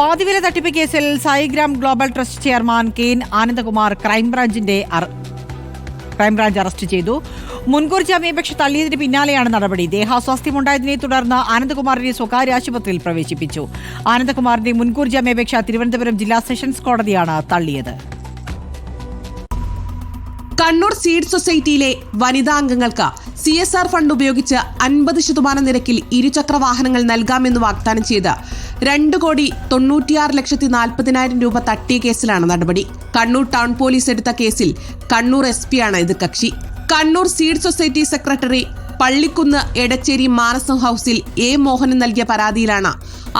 പാതിവില തട്ടിപ്പ് കേസിൽ Saigram global trust chairman K N Anandakumar ക്രൈംബ്രാഞ്ചിന്റെ crime branch arrest ചെയ്തു. മുൻകൂർ ജാമ്യാപേക്ഷ തള്ളിയതിന് പിന്നാലെയാണ് നടപടി. ദേഹാസ്വാസ്ഥ്യമുണ്ടായതിനെ തുടർന്ന് ആനന്ദകുമാറിനെ സ്വകാര്യ ആശുപത്രിയിൽ പ്രവേശിപ്പിച്ചു. ആനന്ദകുമാറിന്റെ മുൻകൂർ ജാമ്യാപേക്ഷ തിരുവനന്തപുരം ജില്ലാ സെഷൻസ് കോടതിയാണ് തള്ളിയത്. കണ്ണൂർ സീഡ് സൊസൈറ്റിയിലെ വനിതാ അംഗങ്ങൾക്ക് സി എസ് ആർ ഫണ്ട് ഉപയോഗിച്ച് അൻപത് ശതമാനം നിരക്കിൽ ഇരുചക്ര വാഹനങ്ങൾ നൽകാമെന്ന് വാഗ്ദാനം ചെയ്ത് രണ്ട് കോടി തൊണ്ണൂറ്റിയാറ് ലക്ഷത്തി നാൽപ്പതിനായിരം രൂപ തട്ടിയ കേസിലാണ് നടപടി. കണ്ണൂർ ടൗൺ പോലീസ് എടുത്ത കേസിൽ കണ്ണൂർ എസ് പിയാണ് എതിർകക്ഷി Kannur seed society secretary Pallikkunnu Edacheri Manasam ഹൌസിൽ എ മോഹനൻ നൽകിയ പരാതിയിലാണ്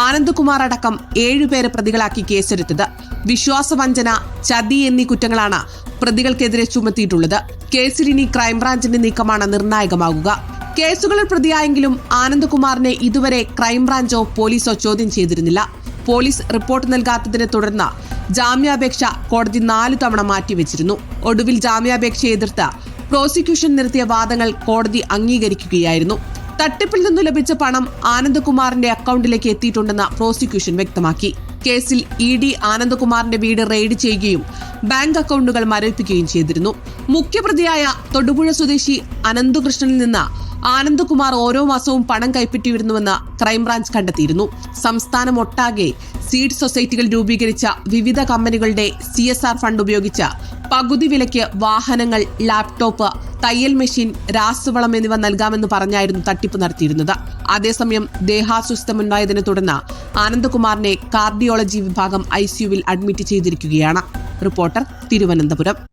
ആനന്ദകുമാർ അടക്കം ഏഴുപേരെ പ്രതികളാക്കി കേസെടുത്തത്. വിശ്വാസവഞ്ചന ചതി എന്നീ കുറ്റങ്ങളാണ് പ്രതികൾക്കെതിരെ ചുമത്തിയിട്ടുള്ളത്. കേസിൽ ഇനി ക്രൈംബ്രാഞ്ചിന്റെ നീക്കമാണ് നിർണായകമാകുക. കേസുകളിൽ പ്രതിയായെങ്കിലും ആനന്ദകുമാറിനെ ഇതുവരെ ക്രൈംബ്രാഞ്ചോ പോലീസോ ചോദ്യം ചെയ്തിരുന്നില്ല. പോലീസ് റിപ്പോർട്ട് നൽകാത്തതിനെ തുടർന്ന് ജാമ്യാപേക്ഷ കോടതി നാലു തവണ മാറ്റിവെച്ചിരുന്നു. ഒടുവിൽ ജാമ്യാപേക്ഷ എതിർത്ത് പ്രോസിക്യൂഷൻ നിർത്തിയ വാദങ്ങൾ കോടതി അംഗീകരിക്കുകയായിരുന്നു. തട്ടിപ്പിൽ നിന്നു ലഭിച്ച പണം ആനന്ദകുമാറിന്റെ അക്കൗണ്ടിലേക്ക് എത്തിയിട്ടുണ്ടെന്ന് പ്രോസിക്യൂഷൻ വ്യക്തമാക്കി. കേസിൽ ഇ ഡി ആനന്ദകുമാറിന്റെ വീട് റെയ്ഡ് ചെയ്യുകയും ബാങ്ക് അക്കൗണ്ടുകൾ മരവിപ്പിക്കുകയും ചെയ്തിരുന്നു. മുഖ്യപ്രതിയായ തൊടുപുഴ സ്വദേശി അനന്തകൃഷ്ണനിൽ നിന്ന് ആനന്ദകുമാർ ഓരോ മാസവും പണം കൈപ്പറ്റിയിരുന്നുവെന്ന് ക്രൈംബ്രാഞ്ച് കണ്ടെത്തിയിരുന്നു. സംസ്ഥാനം ഒട്ടാകെ സീഡ് സൊസൈറ്റികൾ രൂപീകരിച്ച വിവിധ കമ്പനികളുടെ സി ഫണ്ട് ഉപയോഗിച്ച് പകുതി വിലയ്ക്ക് വാഹനങ്ങൾ ലാപ്ടോപ്പ് തയ്യൽ മെഷീൻ രാസവളം എന്നിവ നൽകാമെന്ന് പറഞ്ഞായിരുന്നു തട്ടിപ്പ് നടത്തിയിരുന്നത്. അതേസമയം ദേഹാസ്വസ്ഥമുണ്ടായതിനെ തുടർന്ന് ആനന്ദകുമാറിനെ കാർഡിയോളജി വിഭാഗം ഐ സിയുവിൽ അഡ്മിറ്റ് ചെയ്തിരിക്കുകയാണ്. റിപ്പോർട്ടർ തിരുവനന്തപുരം.